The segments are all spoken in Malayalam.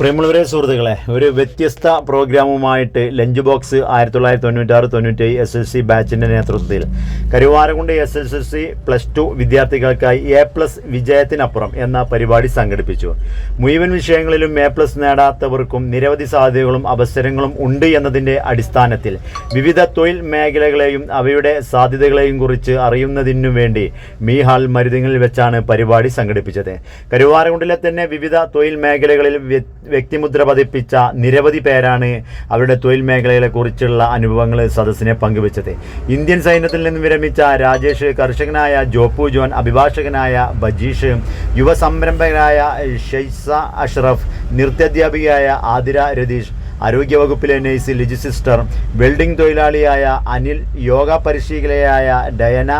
പ്രിയമുള്ളവരെ സുഹൃത്തുക്കളെ ഒരു വ്യത്യസ്ത പ്രോഗ്രാമുമായിട്ട് ലഞ്ച് ബോക്സ് ആയിരത്തി തൊള്ളായിരത്തി തൊണ്ണൂറ്റാറ് തൊണ്ണൂറ്റേഴ് എസ് സി ബാച്ചിന്റെ നേതൃത്വത്തിൽ Karuvarakundu S S L C plus two വിദ്യാർത്ഥികൾക്കായി എ പ്ലസ് വിജയത്തിനപ്പുറം എന്ന പരിപാടി സംഘടിപ്പിച്ചു. മുഴുവൻ വിഷയങ്ങളിലും എ പ്ലസ് നേടാത്തവർക്കും നിരവധി സാധ്യതകളും അവസരങ്ങളും ഉണ്ട് എന്നതിന്റെ അടിസ്ഥാനത്തിൽ വിവിധ തൊഴിൽ മേഖലകളെയും അവയുടെ സാധ്യതകളെയും കുറിച്ച് അറിയുന്നതിനു വേണ്ടി മീ ഹാൾ മരുതിങ്ങളിൽ വെച്ചാണ് പരിപാടി സംഘടിപ്പിച്ചത്. കരുവാരകുണ്ടിലെ തന്നെ വിവിധ തൊഴിൽ മേഖലകളിൽ വ്യക്തിമുദ്ര പതിപ്പിച്ച നിരവധി പേരാണ് അവരുടെ തൊഴിൽ മേഖലകളെ കുറിച്ചുള്ള അനുഭവങ്ങൾ സദസ്സിനെ പങ്കുവച്ചത്. ഇന്ത്യൻ സൈന്യത്തിൽ നിന്ന് വിരമിച്ച രാജേഷ് കർഷകനായ ജോപ്പു ജോൺ അഭിഭാഷകനായ ബജീഷ് യുവ സംരംഭകനായ ഷെയ്സ അഷ്റഫ് നൃത്യാധ്യാപികയായ ആതിര രതീഷ് ആരോഗ്യവകുപ്പിലെ നഴ്സ് ലിജി സിസ്റ്റർ വെൽഡിംഗ് തൊഴിലാളിയായ അനിൽ യോഗ പരിശീലകയായ ഡയന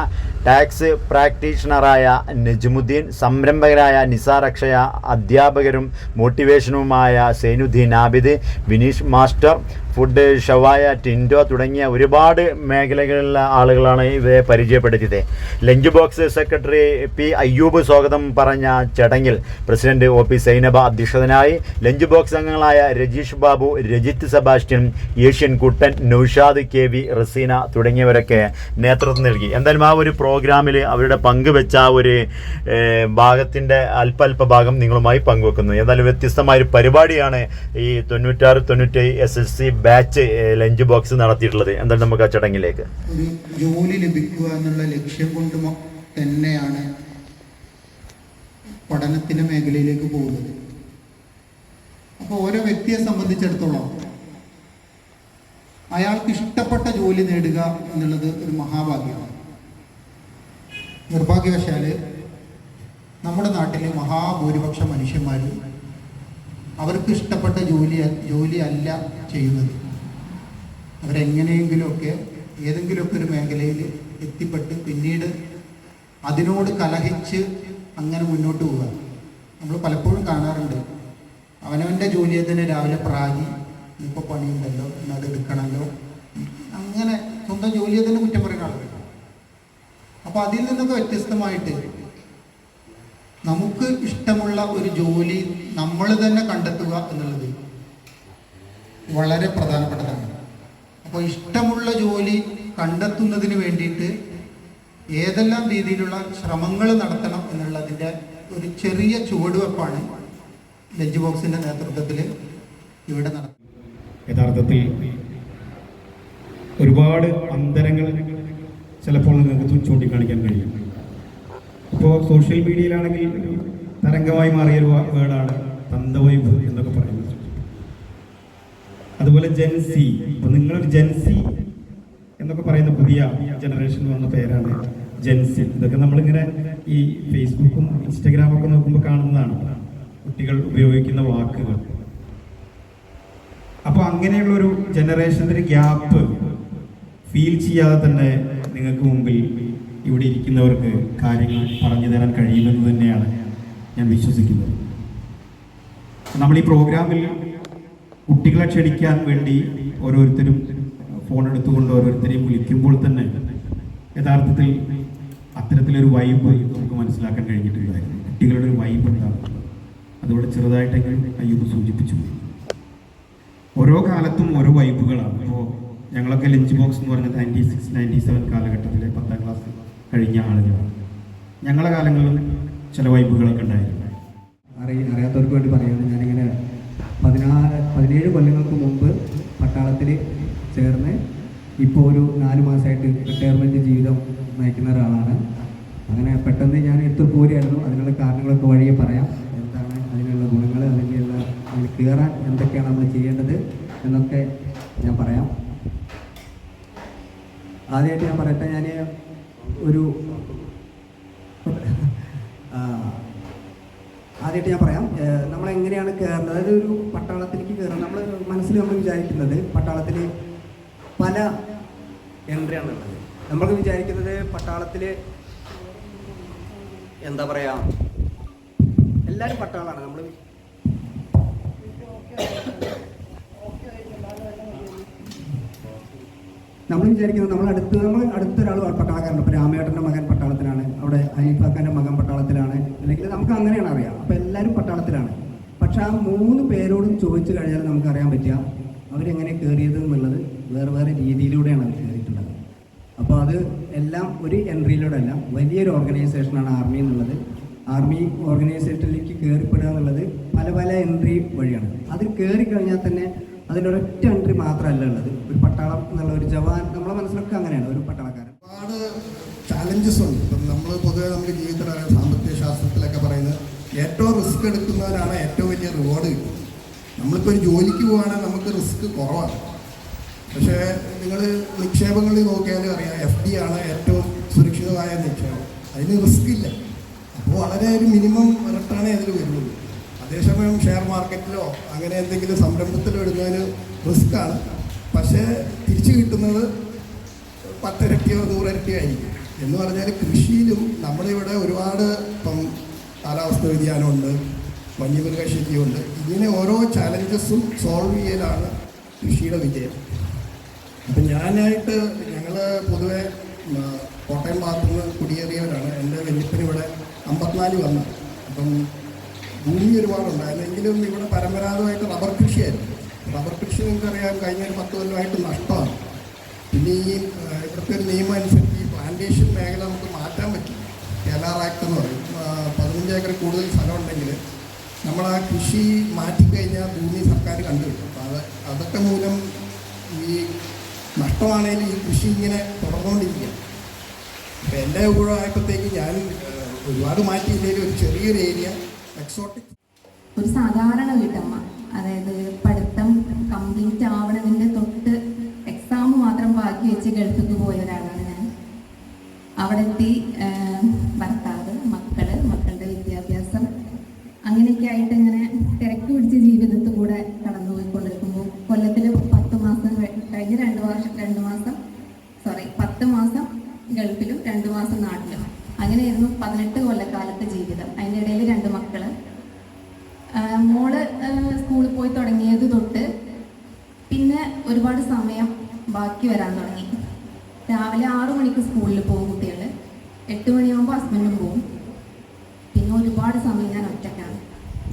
ടാക്സ് പ്രാക്ടീഷണറായ നജ്മുദ്ദീൻ സംരംഭകരായ നിസാർ അക്ഷയ അധ്യാപകരും മോട്ടിവേഷനുമായ സൈനുദ്ദീൻ ആബിദ് വിനീഷ് മാസ്റ്റർ ഫുഡ് ഷവായ ടിൻഡോ തുടങ്ങിയ ഒരുപാട് മേഖലകളിലുള്ള ആളുകളാണ് ഇവരെ പരിചയപ്പെടുത്തിയത്. Lunch box secretary P Ayyub സ്വാഗതം പറഞ്ഞ ചടങ്ങിൽ പ്രസിഡന്റ് ഒ പി സൈനബ അധ്യക്ഷതനായി ലഞ്ച് ബോക്സ് അംഗങ്ങളായ Rajeesh Babu Rajith Sebastian Asian Kuttan Noushad K V Raseena തുടങ്ങിയവരൊക്കെ നേതൃത്വം നൽകി. എന്തായാലും ആ ഒരു പ്രോഗ്രാമിൽ അവരുടെ പങ്കുവെച്ച ആ ഒരു ഭാഗത്തിന്റെ അല്പ ഭാഗം നിങ്ങളുമായി പങ്കുവെക്കുന്നു. എന്നാലും വ്യത്യസ്തമായ ഒരു പരിപാടിയാണ് ഈ തൊണ്ണൂറ്റാറ് തൊണ്ണൂറ്റി S S C batch lunch box നടത്തിയിട്ടുള്ളത്. എന്തായാലും നമുക്ക് ആ ചടങ്ങിലേക്ക്. ഒരു ജോലി ലഭിക്കുക എന്നുള്ള ലക്ഷ്യം കൊണ്ട് തന്നെയാണ് പഠനത്തിന്റെ മേഖലയിലേക്ക് പോകുന്നത്. അപ്പോൾ ഓരോ വ്യക്തിയെ സംബന്ധിച്ചിടത്തോളം അയാൾക്ക് ഇഷ്ടപ്പെട്ട ജോലി നേടുക എന്നുള്ളത് ഒരു മഹാഭാഗ്യമാണ്. നിർഭാഗ്യവശാൽ നമ്മുടെ നാട്ടിലെ മഹാഭൂരിപക്ഷം മനുഷ്യന്മാരും അവർക്ക് ഇഷ്ടപ്പെട്ട ജോലി ജോലി അല്ല ചെയ്യുന്നത്. അവരെങ്ങനെയെങ്കിലുമൊക്കെ ഏതെങ്കിലുമൊക്കെ ഒരു മേഖലയിൽ എത്തിപ്പെട്ട് പിന്നീട് അതിനോട് കലഹിച്ച് അങ്ങനെ മുന്നോട്ട് പോവുക. നമ്മൾ പലപ്പോഴും കാണാറുണ്ട്. അവനവന്റെ ജോലിയെ തന്നെ രാവിലെ പ്രാഗി ഇപ്പോൾ പണിയുണ്ടല്ലോ ഇന്നത് എടുക്കണമല്ലോ അങ്ങനെ സ്വന്തം ജോലിയെ തന്നെ അപ്പോൾ അതിൽ നിന്നൊക്കെ വ്യത്യസ്തമായിട്ട് നമുക്ക് ഇഷ്ടമുള്ള ഒരു ജോലി നമ്മൾ തന്നെ കണ്ടെത്തുക എന്നുള്ളത് വളരെ പ്രധാനപ്പെട്ടതാണ്. അപ്പോൾ ഇഷ്ടമുള്ള ജോലി കണ്ടെത്തുന്നതിന് വേണ്ടിയിട്ട് ഏതെല്ലാം രീതിയിലുള്ള ശ്രമങ്ങൾ നടത്തണം എന്നുള്ളതിന്റെ ഒരു ചെറിയ ചുവടുവെപ്പാണ് ലഞ്ച് ബോക്സിന്റെ നേതൃത്വത്തിൽ ഇവിടെ നടത്തുന്നത് യഥാർത്ഥത്തിൽ ഒരുപാട് അന്തരങ്ങൾ ചിലപ്പോൾ നിങ്ങൾക്ക് ചൂണ്ടിക്കാണിക്കാൻ കഴിയും. ഇപ്പോൾ സോഷ്യൽ മീഡിയയിലാണെങ്കിൽ തരംഗമായി മാറിയ ഒരു വേർഡാണ് തന്തവൈബ് എന്നൊക്കെ പറയുന്നത്. അതുപോലെ ജെൻസി ഇപ്പം നിങ്ങളൊരു ജെൻസി എന്നൊക്കെ പറയുന്ന പുതിയ ജനറേഷൻ വന്ന പേരാണ് ജെൻസി ഇതൊക്കെ നമ്മളിങ്ങനെ ഈ ഫേസ്ബുക്കും ഇൻസ്റ്റഗ്രാമും ഒക്കെ നോക്കുമ്പോൾ കാണുന്നതാണ്. കുട്ടികൾ ഉപയോഗിക്കുന്ന വാക്കുകൾ. അപ്പോൾ അങ്ങനെയുള്ള ഒരു ജനറേഷന്റെ ഗ്യാപ്പ് ഫീൽ ചെയ്യാതെ തന്നെ നിങ്ങൾക്ക് മുമ്പിൽ ഇവിടെ ഇരിക്കുന്നവർക്ക് കാര്യങ്ങൾ പറഞ്ഞു തരാൻ കഴിയുമെന്ന് തന്നെയാണ് ഞാൻ വിശ്വസിക്കുന്നത്. നമ്മൾ ഈ പ്രോഗ്രാമിൽ കുട്ടികളെ ക്ഷണിക്കാൻ വേണ്ടി ഓരോരുത്തരും ഫോൺ എടുത്തുകൊണ്ട് ഓരോരുത്തരെയും വിളിക്കുമ്പോൾ തന്നെ യഥാർത്ഥത്തിൽ അത്തരത്തിലൊരു വൈബ് നമുക്ക് മനസ്സിലാക്കാൻ കഴിഞ്ഞിട്ടുണ്ടായിരുന്നു. കുട്ടികളുടെ ഒരു വൈബ് ഉണ്ടാകും അതുകൊണ്ട് ചെറുതായിട്ടെങ്കിലും അയ്യൂബ് സൂചിപ്പിച്ചു. ഓരോ കാലത്തും ഓരോ വൈബുകളാണ് ഇപ്പോൾ ഞങ്ങളൊക്കെ ലഞ്ച് ബോക്സ് എന്ന് പറഞ്ഞത് നയന്റി സിക്സ് നയന്റി സെവൻ കാലഘട്ടത്തിലെ പത്താം ക്ലാസ് കഴിഞ്ഞ ആളുകളാണ്. ഞങ്ങളുടെ കാലങ്ങളിൽ ചില വൈബുകളൊക്കെ ഉണ്ടായിരുന്നു. അറി അറിയാത്തവർക്ക് വേണ്ടി പറയുകയാണ്. ഞാനിങ്ങനെ പതിനാറ് പതിനേഴ് കൊല്ലങ്ങൾക്ക് മുമ്പ് പട്ടാളത്തിൽ ചേർന്ന് ഇപ്പോൾ ഒരു നാല് മാസമായിട്ട് റിട്ടയർമെന്റ് ജീവിതം നയിക്കുന്ന ഒരാളാണ്. അങ്ങനെ പെട്ടെന്ന് ഞാൻ എടുത്തു പോരുകയായിരുന്നു. അതിനുള്ള കാരണങ്ങളൊക്കെ വഴിയെ പറയാം. എന്താണ് അതിനുള്ള ഗുണങ്ങൾ അതിനുള്ള അതിൽ കയറാൻ എന്തൊക്കെയാണ് നമ്മൾ ചെയ്യേണ്ടത് എന്നൊക്കെ ഞാൻ പറയാം. ആദ്യമായിട്ട് ഞാൻ പറയട്ടെ ഞാൻ ഒരു ആദ്യമായിട്ട് ഞാൻ പറയാം നമ്മളെങ്ങനെയാണ് കയറുന്നത്? അതായത് ഒരു പട്ടാളത്തിലേക്ക് കയറുന്നത് നമ്മൾ മനസ്സിൽ നമ്മൾ വിചാരിക്കുന്നത് പട്ടാളത്തിൽ പല എൻട്രിയാണുള്ളത് നമ്മൾ വിചാരിക്കുന്നത് പട്ടാളത്തിൽ എന്താ പറയാ എല്ലാവരും പട്ടാളാണ്. നമ്മൾ നമ്മൾ വിചാരിക്കുന്നത് നമ്മൾ അടുത്ത് നമ്മൾ അടുത്തൊരാൾ പട്ടാളക്കാരുണ്ട്. ഇപ്പോൾ രാമേട്ടന്റെ മകൻ പട്ടാളത്തിലാണ്. അവിടെ അനീഫാക്കാന്റെ മകൻ പട്ടാളത്തിലാണ്. അല്ലെങ്കിൽ നമുക്ക് അങ്ങനെയാണ് അറിയാം. അപ്പോൾ എല്ലാവരും പട്ടാളത്തിലാണ്. പക്ഷെ ആ ആ മൂന്ന് പേരോടും ചോദിച്ചു കഴിഞ്ഞാൽ നമുക്കറിയാൻ പറ്റുക അവരെങ്ങനെ കയറിയത് എന്നുള്ളത് വേറെ വേറെ രീതിയിലൂടെയാണ് അവർ കയറിയിട്ടുള്ളത്. അപ്പോൾ അത് എല്ലാം ഒരു എൻട്രിയിലൂടെ അല്ല വലിയൊരു ഓർഗനൈസേഷനാണ് ആർമി എന്നുള്ളത്. ആർമി ഓർഗനൈസേഷനിലേക്ക് കയറിപ്പെടുക എന്നുള്ളത് പല പല എൻട്രി വഴിയാണ്. അതിൽ കയറി കഴിഞ്ഞാൽ തന്നെ അതിലൊരൊറ്റ എൻട്രി മാത്രമല്ല ഉള്ളത്. ഒരു പട്ടാളം എന്നുള്ള ഒരു ജവാൻ നമ്മളെ മനസ്സിലൊക്കെ അങ്ങനെയാണ് ഒരു പട്ടാളക്കാരൻ. ഒരുപാട് ചാലഞ്ചസ് ഉണ്ട്. ഇപ്പം നമ്മൾ പൊതുവെ നമ്മുടെ ജീവിതത്തിൽ സാമ്പത്തിക ശാസ്ത്രത്തിലൊക്കെ പറയുന്നത് ഏറ്റവും റിസ്ക് എടുക്കുന്നവരാണ് ഏറ്റവും വലിയ റിവാർഡ് കിട്ടുന്നത്. നമ്മളിപ്പോൾ ഒരു ജോലിക്ക് പോവുകയാണെങ്കിൽ നമുക്ക് റിസ്ക് കുറവാണ്. പക്ഷേ നിങ്ങൾ നിക്ഷേപങ്ങളിൽ നോക്കിയാലും അറിയാം എഫ് ഡി ആണ് ഏറ്റവും സുരക്ഷിതമായ നിക്ഷേപം. അതിന് റിസ്ക് ഇല്ല. അപ്പോൾ വളരെ ഒരു മിനിമം റിട്ടേണേ അതിൽ വരുള്ളൂ. അതേസമയം ഷെയർ മാർക്കറ്റിലോ അങ്ങനെ എന്തെങ്കിലും സംരംഭത്തിലോ ഇടുന്നതിന് റിസ്ക്കാണ് പക്ഷേ തിരിച്ചു കിട്ടുന്നത് പത്തിരട്ടിയോ നൂറിരട്ടിയോ ആയിരിക്കും. എന്ന് പറഞ്ഞാൽ കൃഷിയിലും നമ്മളിവിടെ ഒരുപാട് ഇപ്പം കാലാവസ്ഥ വ്യതിയാനമുണ്ട് വന്യമൃഗശല്യമുണ്ട്. ഇങ്ങനെ ഓരോ ചാലഞ്ചസും സോൾവ് ചെയ്യലാണ് കൃഷിയുടെ വിജയം. അപ്പം ഞാനായിട്ട് ഞങ്ങൾ പൊതുവെ കോട്ടയം ഭാഗത്തുനിന്ന് കുടിയേറിയവരാണ്. എന്റെ വെല്ലുപ്പിനിവിടെ അമ്പത്തിനാല് വന്നു. അപ്പം ഭൂമി ഒരുപാടുണ്ടായിരുന്നു എങ്കിലും ഇവിടെ പരമ്പരാഗതമായിട്ട് റബ്ബർ കൃഷിയായിരുന്നു റബ്ബർ കൃഷി നിങ്ങൾക്കറിയാം കഴിഞ്ഞ ഒരു പത്ത് കൊല്ലമായിട്ട് നഷ്ടമാണ്. പിന്നെ ഈ ഇവിടുത്തെ ഒരു നിയമം അനുസരിച്ച് ഈ പ്ലാന്റേഷൻ മേഖല നമുക്ക് മാറ്റാൻ പറ്റും. കേരള ആക്ട് എന്ന് പറയും. പതിനഞ്ച് ഏക്കർ കൂടുതൽ സ്ഥലം ഉണ്ടെങ്കിൽ നമ്മൾ ആ കൃഷി മാറ്റിക്കഴിഞ്ഞാൽ ഭൂമി സർക്കാർ കണ്ടുകിട്ടും അപ്പോൾ അത് അതൊക്കെ മൂലം ഈ നഷ്ടമാണെങ്കിലും ഈ കൃഷി ഇങ്ങനെ തുടർന്നുകൊണ്ടിരിക്കുക അപ്പോൾ എന്റെ ഊഴമായപ്പോഴത്തേക്ക് ഞാൻ ഒരുപാട് മാറ്റിയില്ലെങ്കിലും ഒരു ചെറിയൊരു ഏരിയ എക്സോട്ടിക് ഒരു സാധാരണ വീട്ടമ്മ അതായത് പഠിത്തം കംപ്ലീറ്റ് ആവണതിന്റെ തൊട്ട് എക്സാം മാത്രം ബാക്കി വെച്ച് ഗൾഫിക്ക് പോയ ബാക്കി വരാൻ തുടങ്ങി. രാവിലെ ആറു മണിക്ക് സ്കൂളിൽ പോകും കുട്ടികൾ എട്ട് മണിയാകുമ്പോൾ ഹസ്ബൻഡും പോകും പിന്നെ ഒരുപാട് സമയം ഞാൻ ഒറ്റയ്ക്കാണ്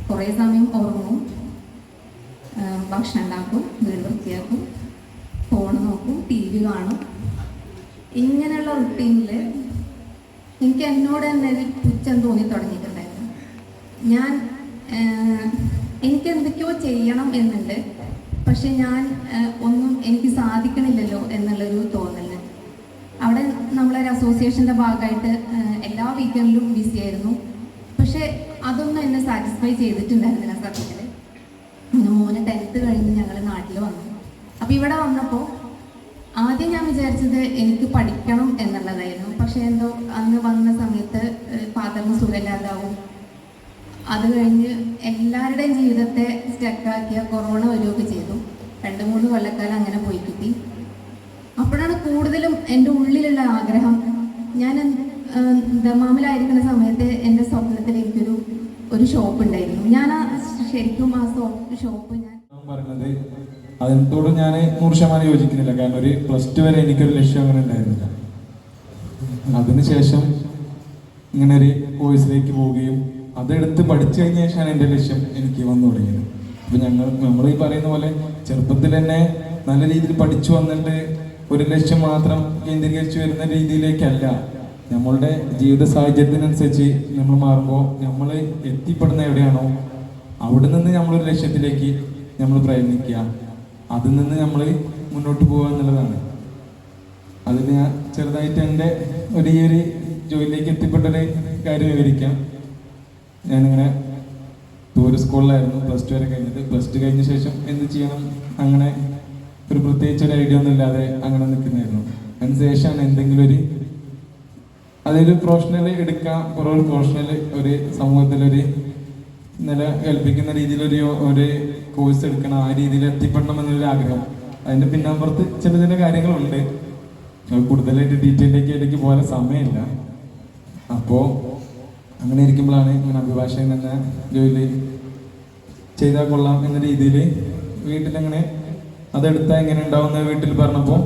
കുറേ സമയം ഉറങ്ങും. ഭക്ഷണം ഉണ്ടാക്കും വീട് വൃത്തിയാക്കും ഫോൺ നോക്കും ടി വി കാണും. ഇങ്ങനെയുള്ള റുട്ടീനിൽ എനിക്ക് എന്നോട് തന്നെ ഒരു പുച്ഛം തോന്നി തുടങ്ങിയിട്ടുണ്ടായിരുന്നു. ഞാൻ എനിക്കെന്തൊക്കെയോ ചെയ്യണം എന്നുണ്ട്. പക്ഷെ ഞാൻ ഒന്നും എനിക്ക് സാധിക്കണില്ലല്ലോ എന്നുള്ളൊരു തോന്നൽ. അവിടെ നമ്മളൊരു അസോസിയേഷന്റെ ഭാഗമായിട്ട് എല്ലാ വീക്കെൻഡിലും ബിസി ആയിരുന്നു. പക്ഷെ അതൊന്നും എന്നെ സാറ്റിസ്ഫൈ ചെയ്തിട്ടുണ്ടായിരുന്നില്ല സത്യത്തിൽ പിന്നെ മോന് ടെൻത്ത് കഴിഞ്ഞ് ഞങ്ങൾ നാട്ടിൽ വന്നു. അപ്പോൾ ഇവിടെ വന്നപ്പോൾ ആദ്യം ഞാൻ വിചാരിച്ചത് എനിക്ക് പഠിക്കണം എന്നുള്ളതായിരുന്നു. പക്ഷേ എന്തോ അന്ന് വന്ന സമയത്ത് ഫാദറിന് സുഖമില്ലാതാവും. അത് കഴിഞ്ഞ് എല്ലാവരുടെയും ജീവിതത്തെ സ്റ്റക്കാക്കിയ കൊറോണ വരികയൊക്കെ ചെയ്തു. രണ്ട് മൂന്ന് കൊല്ലക്കാലം അങ്ങനെ പോയി കിട്ടി. അപ്പോഴാണ് കൂടുതലും എന്റെ ഉള്ളിലുള്ള ആഗ്രഹം. ഞാൻ ദമാമിലായിരിക്കുന്ന സമയത്ത് എന്റെ സ്വപ്നത്തിൽ എനിക്കൊരു ഒരു ഷോപ്പ് ഉണ്ടായിരുന്നു. ഞാൻ ആ ശരിക്കും ആ ഷോപ്പ് ഞാൻ അതിനോട് ഞാൻ നൂറ് ശതമാനം യോജിക്കുന്നില്ല. കാരണം ഒരു പ്ലസ് ടു വരെ എനിക്കൊരു ലക്ഷ്യം അങ്ങനെ ഉണ്ടായിരുന്നില്ല. അതിനുശേഷം ഇങ്ങനെ ഒരു കോഴ്സിലേക്ക് പോവുകയും അതെടുത്ത് പഠിച്ചു കഴിഞ്ഞ ശേഷമാണ് എന്റെ ലക്ഷ്യം എനിക്ക് വന്നു തുടങ്ങിയത്. അപ്പൊ ഞങ്ങൾ നമ്മൾ ഈ പറയുന്ന പോലെ ചെറുപ്പത്തിൽ തന്നെ നല്ല രീതിയിൽ പഠിച്ചു വന്നിട്ട് ഒരു ലക്ഷ്യം മാത്രം കേന്ദ്രീകരിച്ചു വരുന്ന രീതിയിലേക്കല്ല. നമ്മളുടെ ജീവിത സാഹചര്യത്തിനനുസരിച്ച് നമ്മൾ മാറുമ്പോൾ നമ്മൾ എത്തിപ്പെടുന്ന എവിടെയാണോ അവിടെ നിന്ന് നമ്മളൊരു ലക്ഷ്യത്തിലേക്ക് നമ്മൾ പ്രയത്നിക്കുക. അതിൽ നിന്ന് നമ്മൾ മുന്നോട്ട് പോകുക എന്നുള്ളതാണ്. അതിന് ഞാൻ ചെറുതായിട്ട് എന്റെ ഒരു ഈ ഒരു ജോലിയിലേക്ക് എത്തിപ്പെട്ടൊരു കാര്യം വിവരിക്കാം. ഞാനിങ്ങനെ ദൂര സ്കൂളിലായിരുന്നു പ്ലസ് ടു വരെ കഴിഞ്ഞത് പ്ലസ് ടു കഴിഞ്ഞ ശേഷം എന്ത് ചെയ്യണം? അങ്ങനെ ഒരു പ്രത്യേകിച്ച് ഒരു ഐഡിയ ഒന്നും ഇല്ലാതെ അങ്ങനെ നിൽക്കുന്നതായിരുന്നു അതിനുശേഷമാണ് എന്തെങ്കിലും ഒരു അതൊരു പ്രൊഫഷണൽ എടുക്കാം കുറേ ഒരു പ്രൊഫഷണൽ ഒരു സമൂഹത്തിലൊരു നില കൽപ്പിക്കുന്ന രീതിയിലൊരു ഒരു കോഴ്സ് എടുക്കണം ആ രീതിയിൽ എത്തിപ്പെടണം എന്നൊരു ആഗ്രഹം. അതിന്റെ പിന്നാമ്പുറത്ത് ചില ചില കാര്യങ്ങളുണ്ട്. കൂടുതലായിട്ട് ഡീറ്റെയിലേക്ക് ഇടയ്ക്ക് പോകാൻ സമയമില്ല. അപ്പോൾ അങ്ങനെ ഇരിക്കുമ്പോഴാണ് ഇങ്ങനെ അഭിഭാഷകൻ എന്ന ജോലി ചെയ്താൽ കൊള്ളാം എന്ന രീതിയിൽ വീട്ടിലങ്ങനെ അതെടുത്താൽ എങ്ങനെ ഉണ്ടാവും എന്ന് വീട്ടിൽ പറഞ്ഞപ്പോൾ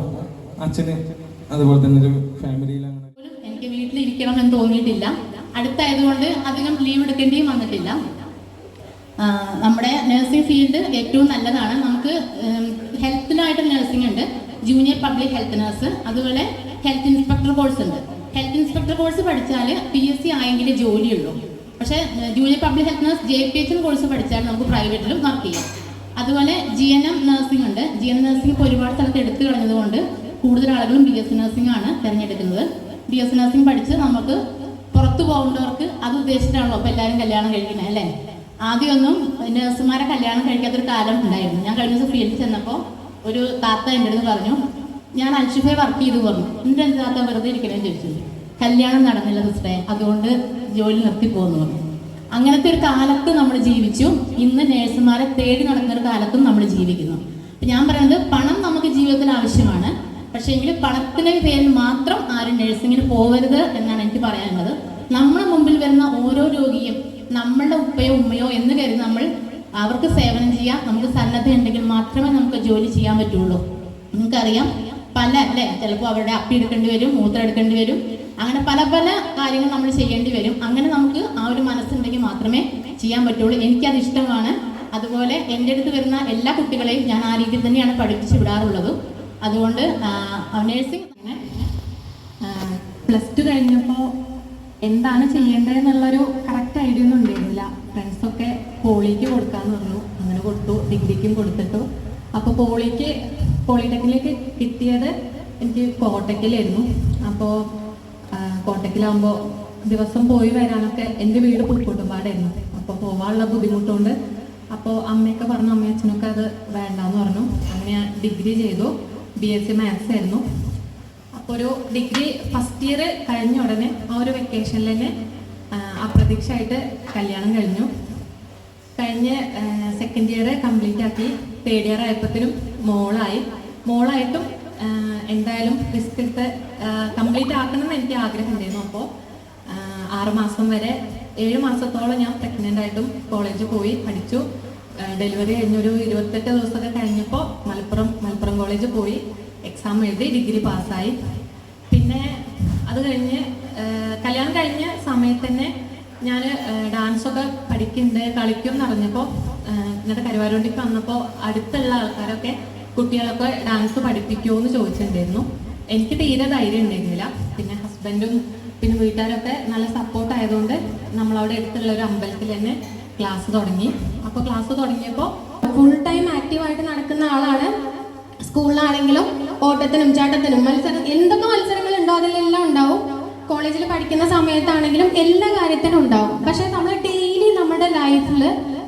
അച്ഛന് അതുപോലെ തന്നെ ഒരു ഫാമിലിയിൽ അങ്ങനെ എനിക്ക് വീട്ടിലിരിക്കണം എന്ന് തോന്നിയിട്ടില്ല. അടുത്തായതുകൊണ്ട് അധികം ലീവ് എടുക്കേണ്ടിയും വന്നിട്ടില്ല. നമ്മുടെ നഴ്സിംഗ് ഫീൽഡ് ഏറ്റവും നല്ലതാണ്. നമുക്ക് ഹെൽത്തിനായിട്ട് നഴ്സിംഗ് ഉണ്ട്. ജൂനിയർ പബ്ലിക് ഹെൽത്ത് നഴ്സ് അതുപോലെ ഹെൽത്ത് ഇൻസ്പെക്ടർ കോഴ്സ് ഉണ്ട്. ഹെൽത്ത് ഇൻസ്പെക്ടർ കോഴ്സ് പഠിച്ചാൽ പി എസ് സി ആയെങ്കിലേ ജോലിയുള്ളൂ. പക്ഷേ junior public health nurse J P H course പഠിച്ചാൽ നമുക്ക് പ്രൈവറ്റിലും വർക്ക് ചെയ്യാം. അതുപോലെ ജി എൻ എം നഴ്സിംഗ് ഉണ്ട്. ജി എൻ നഴ്സിംഗ് ഇപ്പോൾ ഒരുപാട് സ്ഥലത്ത് എടുത്തു കളഞ്ഞതുകൊണ്ട് കൂടുതൽ ആളുകളും ബി എസ് നഴ്സിംഗ് ആണ് തിരഞ്ഞെടുക്കുന്നത്. ബി എസ് നഴ്സിംഗ് പഠിച്ച് നമുക്ക് പുറത്തു പോകേണ്ടവർക്ക് അത് ഉദ്ദേശിച്ചിട്ടാണല്ലോ അപ്പോൾ എല്ലാവരും കല്യാണം കഴിക്കുന്നത് അല്ലേ? ആദ്യമൊന്നും നഴ്സുമാരെ കല്യാണം കഴിക്കാത്തൊരു കാലം ഉണ്ടായിരുന്നു. ഞാൻ കഴിഞ്ഞ ദിവസം ഫീൽഡിൽ ചെന്നപ്പോൾ ഒരു താത്ത എന്റെ അടുത്ത് പറഞ്ഞു ഞാൻ അൽഷിഫെ വർക്ക് ചെയ്തു പറഞ്ഞു. എന്റെ എന്താ വെറുതെ ഇരിക്കണേന്ന് ചോദിച്ചു. കല്യാണം നടന്നില്ല സിസ്റ്ററെ. അതുകൊണ്ട് ജോലി നിർത്തി പോകുന്നു പറഞ്ഞു. അങ്ങനത്തെ ഒരു കാലത്ത് നമ്മൾ ജീവിച്ചു. ഇന്ന് നേഴ്സുമാരെ തേടി നടക്കുന്ന ഒരു കാലത്തും നമ്മൾ ജീവിക്കുന്നു. ഞാൻ പറയുന്നത് പണം നമുക്ക് ജീവിതത്തിൽ ആവശ്യമാണ്. പക്ഷേ എങ്കിൽ പണത്തിന്റെ പേരിൽ മാത്രം ആരും നഴ്സിങ്ങിന് പോകരുത് എന്നാണ് എനിക്ക് പറയാനുള്ളത്. നമ്മുടെ മുമ്പിൽ വരുന്ന ഓരോ രോഗിയും നമ്മളുടെ ഉപ്പയോ ഉമ്മയോ എന്ന് കരുതി നമ്മൾ അവർക്ക് സേവനം ചെയ്യാം. നമുക്ക് സന്നദ്ധ ഉണ്ടെങ്കിൽ മാത്രമേ നമുക്ക് ജോലി ചെയ്യാൻ പറ്റുള്ളൂ. നിങ്ങൾക്കറിയാം പല അല്ലേ? ചിലപ്പോൾ അവരുടെ അപ്പി എടുക്കേണ്ടി വരും മൂത്രം എടുക്കേണ്ടി വരും. അങ്ങനെ പല പല കാര്യങ്ങൾ നമ്മൾ ചെയ്യേണ്ടി വരും. അങ്ങനെ നമുക്ക് ആ ഒരു മനസ്സുണ്ടെങ്കിൽ മാത്രമേ ചെയ്യാൻ പറ്റുള്ളൂ. എനിക്കത് ഇഷ്ടമാണ്. അതുപോലെ എന്റെ അടുത്ത് വരുന്ന എല്ലാ കുട്ടികളെയും ഞാൻ ആ രീതിയിൽ തന്നെയാണ് പഠിപ്പിച്ച് വിടാറുള്ളത്. അതുകൊണ്ട് നേഴ്സിംഗ് പ്ലസ് ടു കഴിഞ്ഞപ്പോൾ എന്താണ് ചെയ്യേണ്ടതെന്നുള്ളൊരു കറക്റ്റ് ഐഡിയ ഒന്നും ഉണ്ടായിരുന്നില്ല. ഫ്രണ്ട്സൊക്കെ പോളിക്ക് കൊടുക്കാമെന്ന് പറഞ്ഞു. അങ്ങനെ കൊടുത്തു. ഡിഗ്രിക്കും കൊടുത്തിട്ടു. അപ്പോൾ പോളിക്ക് പോളിടെക്നിലേക്ക് കിട്ടിയത് എനിക്ക് കോട്ടക്കിലായിരുന്നു. അപ്പോൾ കോട്ടക്കിലാകുമ്പോൾ ദിവസം പോയി വരാനൊക്കെ എന്റെ വീട് പുൽക്കൂട്ടുപാടായിരുന്നു അപ്പോൾ പോകാനുള്ള ബുദ്ധിമുട്ടുണ്ട്. അപ്പോൾ അമ്മയൊക്കെ പറഞ്ഞു അമ്മയും അച്ഛനൊക്കെ അത് വേണ്ടാന്ന് പറഞ്ഞു. അങ്ങനെ ഞാൻ ഡിഗ്രി ചെയ്തു. ബി എസ് സി മാത്സ് ആയിരുന്നു. അപ്പോൾ ഒരു ഡിഗ്രി ഫസ്റ്റ് ഇയർ കഴിഞ്ഞ ഉടനെ ആ ഒരു വെക്കേഷനിൽ തന്നെ അപ്രതീക്ഷയായിട്ട് കല്യാണം കഴിഞ്ഞു. കഴിഞ്ഞ് സെക്കൻഡ് ഇയർ കംപ്ലീറ്റ് ആക്കി തേർഡ് ഇയർ ആയപ്പോഴത്തേനും മോളായി. മോളായിട്ടും എന്തായാലും റിസ്ക് എടുത്ത് കംപ്ലീറ്റ് ആക്കണം എന്ന് എനിക്ക് ആഗ്രഹം ഉണ്ടായിരുന്നു അപ്പോൾ ആറുമാസം വരെ ഏഴ് മാസത്തോളം ഞാൻ പ്രഗ്നന്റ് ആയിട്ടും കോളേജിൽ പോയി പഠിച്ചു. ഡെലിവറി കഴിഞ്ഞൊരു ഇരുപത്തെട്ട് ദിവസമൊക്കെ കഴിഞ്ഞപ്പോൾ മലപ്പുറം മലപ്പുറം കോളേജിൽ പോയി. എക്സാം എഴുതി ഡിഗ്രി പാസ്സായി പിന്നെ അത് കഴിഞ്ഞ് കല്യാണം കഴിഞ്ഞ സമയത്ത് തന്നെ ഞാൻ ഡാൻസൊക്കെ പഠിക്കുന്നുണ്ട് കളിക്കും എന്ന് പറഞ്ഞപ്പോൾ ഇന്നത്തെ കരുവാരോണ്ടിക്ക് വന്നപ്പോൾ അടുത്തുള്ള ആൾക്കാരൊക്കെ കുട്ടികളൊക്കെ ഡാൻസ് പഠിപ്പിക്കുമോ എന്ന് ചോദിച്ചിട്ടുണ്ടായിരുന്നു. എനിക്ക് തീരെ ധൈര്യം ഉണ്ടായിരുന്നില്ല. പിന്നെ ഹസ്ബൻഡും പിന്നെ വീട്ടുകാരൊക്കെ നല്ല സപ്പോർട്ട് ആയതുകൊണ്ട് നമ്മളവിടെ അടുത്തുള്ള ഒരു അമ്പലത്തിൽ തന്നെ ക്ലാസ് തുടങ്ങി. അപ്പോൾ ക്ലാസ് തുടങ്ങിയപ്പോൾ ഫുൾ ടൈം ആക്റ്റീവായിട്ട് നടക്കുന്ന ആളാണ്. സ്കൂളിലാണെങ്കിലും ഓട്ടത്തിനും ചാട്ടത്തിനും മത്സരം എന്തൊക്കെ മത്സരങ്ങൾ ഉണ്ടോ അതിലെല്ലാം ഉണ്ടാവും. കോളേജിൽ പഠിക്കുന്ന സമയത്താണെങ്കിലും എല്ലാ കാര്യത്തിനും ഉണ്ടാവും. പക്ഷെ നമ്മൾ ഡെയിലി നമ്മുടെ ലൈഫിൽ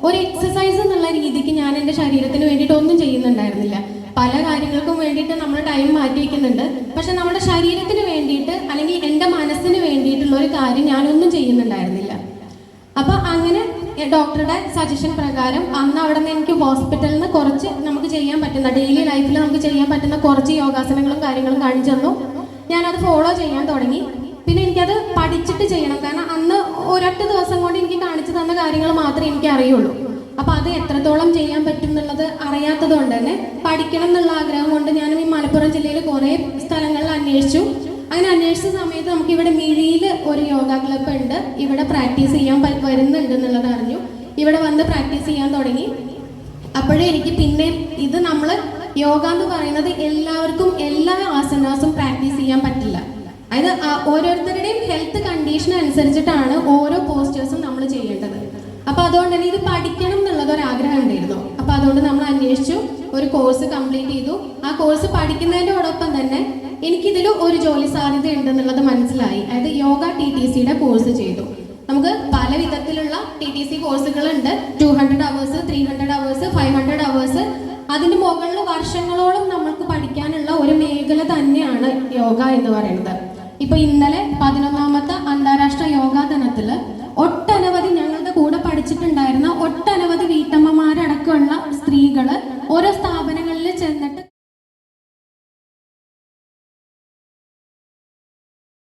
ഒരു എക്സസൈസ് എന്നുള്ള രീതിക്ക് ഞാൻ എന്റെ ശരീരത്തിന് വേണ്ടിയിട്ട് ഒന്നും ചെയ്യുന്നുണ്ടായിരുന്നില്ല. പല കാര്യങ്ങൾക്കും വേണ്ടിയിട്ട് നമ്മൾ ടൈം മാറ്റി വയ്ക്കുന്നുണ്ട് പക്ഷെ നമ്മുടെ ശരീരത്തിന് വേണ്ടിയിട്ട് അല്ലെങ്കിൽ എന്റെ മനസ്സിന് വേണ്ടിയിട്ടുള്ള ഒരു കാര്യം ഞാനൊന്നും ചെയ്യുന്നുണ്ടായിരുന്നില്ല. അപ്പൊ അങ്ങനെ ഡോക്ടറുടെ സജഷൻ പ്രകാരം അന്ന് അവിടെ നിന്ന് എനിക്ക് ഹോസ്പിറ്റലിൽ നിന്ന് കുറച്ച് നമുക്ക് ചെയ്യാൻ പറ്റുന്ന ഡെയിലി ലൈഫിൽ നമുക്ക് ചെയ്യാൻ പറ്റുന്ന കുറച്ച് യോഗാസനങ്ങളും കാര്യങ്ങളും കാണിച്ചു തന്നു. ഞാനത് ഫോളോ ചെയ്യാൻ തുടങ്ങി. പിന്നെ എനിക്കത് പഠിച്ചിട്ട് ചെയ്യണം. കാരണം അന്ന് ഒരൊറ്റ ദിവസം കൊണ്ട് എനിക്ക് കാണിച്ചു തന്ന കാര്യങ്ങൾ മാത്രമേ എനിക്ക് അറിയുള്ളൂ. അപ്പൊ അത് എത്രത്തോളം ചെയ്യാൻ പറ്റും എന്നുള്ളത് അറിയാത്തത് കൊണ്ട് തന്നെ പഠിക്കണം എന്നുള്ള ആഗ്രഹം കൊണ്ട് ഞാനും ഈ മലപ്പുറം ജില്ലയിൽ കുറേ സ്ഥലങ്ങളിൽ അന്വേഷിച്ചു. അങ്ങനെ അന്വേഷിച്ച സമയത്ത് നമുക്ക് ഇവിടെ മിഴിയിൽ ഒരു യോഗ ക്ലബ്ബ് ഉണ്ട്. ഇവിടെ പ്രാക്ടീസ് ചെയ്യാൻ വരുന്നുണ്ട് എന്നുള്ളത് അറിഞ്ഞു. ഇവിടെ വന്ന് പ്രാക്ടീസ് ചെയ്യാൻ തുടങ്ങി. അപ്പോഴേ എനിക്ക് പിന്നെ ഇത് നമ്മൾ യോഗ എന്ന് പറയുന്നത് എല്ലാവർക്കും എല്ലാ ആസനാസും പ്രാക്ടീസ് ചെയ്യാൻ പറ്റില്ല. അതായത് ഓരോരുത്തരുടെയും ഹെൽത്ത് കണ്ടീഷൻ അനുസരിച്ചിട്ടാണ് ഓരോ പോസ്റ്റേഴ്സും നമ്മൾ ചെയ്യേണ്ടത്. അപ്പൊ അതുകൊണ്ട് തന്നെ ഇത് പഠിക്കണം എന്നുള്ളത് ഒരു ആഗ്രഹം ഉണ്ടായിരുന്നു. അപ്പൊ അതുകൊണ്ട് നമ്മൾ അന്വേഷിച്ചു ഒരു കോഴ്സ് കംപ്ലീറ്റ് ചെയ്തു. ആ കോഴ്സ് പഠിക്കുന്നതിനോടൊപ്പം തന്നെ എനിക്കിതിൽ ഒരു ജോലി സാധ്യത ഉണ്ടെന്നുള്ളത് മനസ്സിലായി. അതായത് യോഗ ടി ടി സിയുടെ കോഴ്സ് ചെയ്തു. നമുക്ക് പല വിധത്തിലുള്ള ടി ടി സി കോഴ്സുകളുണ്ട് two hundred hours three hundred hours five hundred hours അതിന് മുകളിൽ വർഷങ്ങളോളം നമ്മൾക്ക് പഠിക്കാനുള്ള ഒരു മേഖല തന്നെയാണ് യോഗ എന്ന് പറയുന്നത്. ഇപ്പൊ ഇന്നലെ പതിനൊന്നാമത്തെ അന്താരാഷ്ട്ര യോഗാ ദിനത്തിൽ ഒട്ടനവധി ഞങ്ങളുടെ കൂടെ പഠിച്ചിട്ടുണ്ടായിരുന്ന ഒട്ടനവധി വീട്ടമ്മമാരടക്കമുള്ള സ്ത്രീകൾ ഓരോ സ്ഥാപനങ്ങളിൽ ചെന്നിട്ട്